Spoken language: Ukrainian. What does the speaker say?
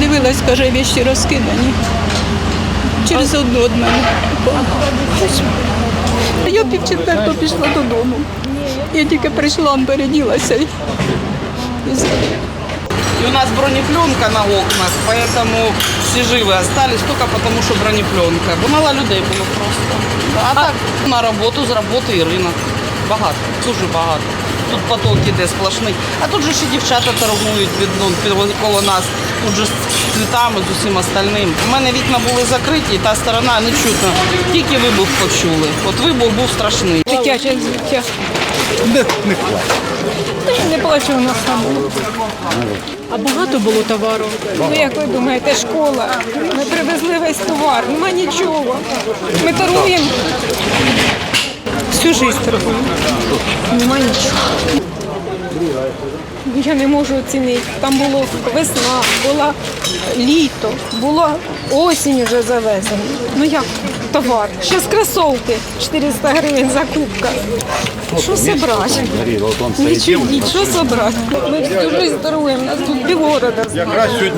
Дивилась, каже, вещі розкидані. Через одну від мене. Я пів четвертого пішла додому. Я тільки прийшла, переділася. У нас бронепленка на окнах, поэтому все живы остались только потому, что бронепленка. Бо мало людей було просто. А так на роботу, з роботи і ринок. Багато, дуже багато. Тут поток іде сплошний. А тут же ще дівчата торгують від, ну, під- коло нас. Тут же з цвітами, з усім остальним. У мене вікна були закриті, і та сторона не чутно. Тільки вибух почули. От вибух був страшний. Дитяче. Та й не плачу у нас там. А багато було товару. Ну як ви думаєте, школа. Ми привезли весь товар, нема нічого. Ми торгуємо. Всю життя торгуємо. Нема нічого. Я не можу оцінити. Там було весна, було літо, була осінь вже завезена. Ну як товар? Ще з кросовки 400 гривень закупка. Що зібрати? Нічого, що зібрати? Ми всю життя торгуємо, нас тут півгорода.